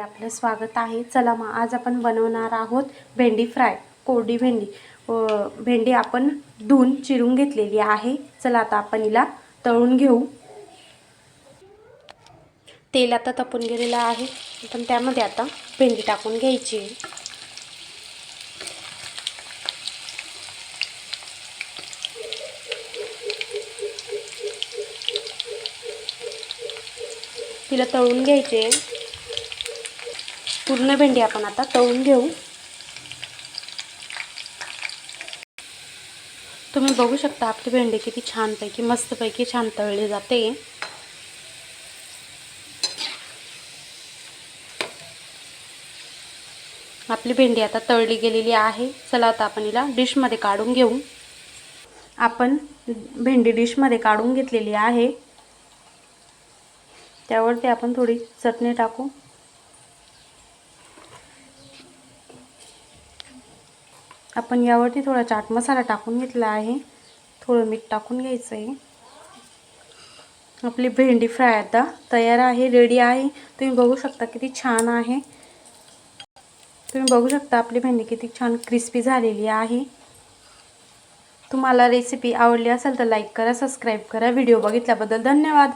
आपलं स्वागत आहे. चला मग आज आपण बनवणार आहोत भेंडी फ्राय कोरडी भेंडी. भेंडी आपण धुवून चिरून घेतलेली आहे. चला आता आपण हिला तळून घेऊ. तेल आता तपून गेलेलं आहे. पण त्यामध्ये आता भेंडी टाकून घ्यायची आहे. तिला तळून घ्यायचे पूर्ण भेंडी आपण आता तळून घेऊ. तुम्ही बघू शकता आपली भेंडी किती छानपैकी मस्तपैकी छान तळली जाते. आपली भेंडी आता तळली गेलेली आहे. चला आता आपण हिला डिशमध्ये काढून घेऊ. आपण भेंडी डिशमध्ये काढून घेतलेली आहे. त्यावरती आपण थोडी चटणी टाकू. आपण यावरती थोडा चाट मसाला टाकून घेतला आहे. थोडं मीठ टाकून घ्यायचं आहे आपली भेंडी फ्राय आता तयार आहे रेडी आहे. तुम्ही बघू शकता किती छान आहे. तुम्ही बघू शकता आपली भेंडी किती छान क्रिस्पी झालेली आहे. तुम्हाला रेसिपी आवडली असेल तर लाईक करा सबस्क्राईब करा. व्हिडिओ बघितल्याबद्दल धन्यवाद.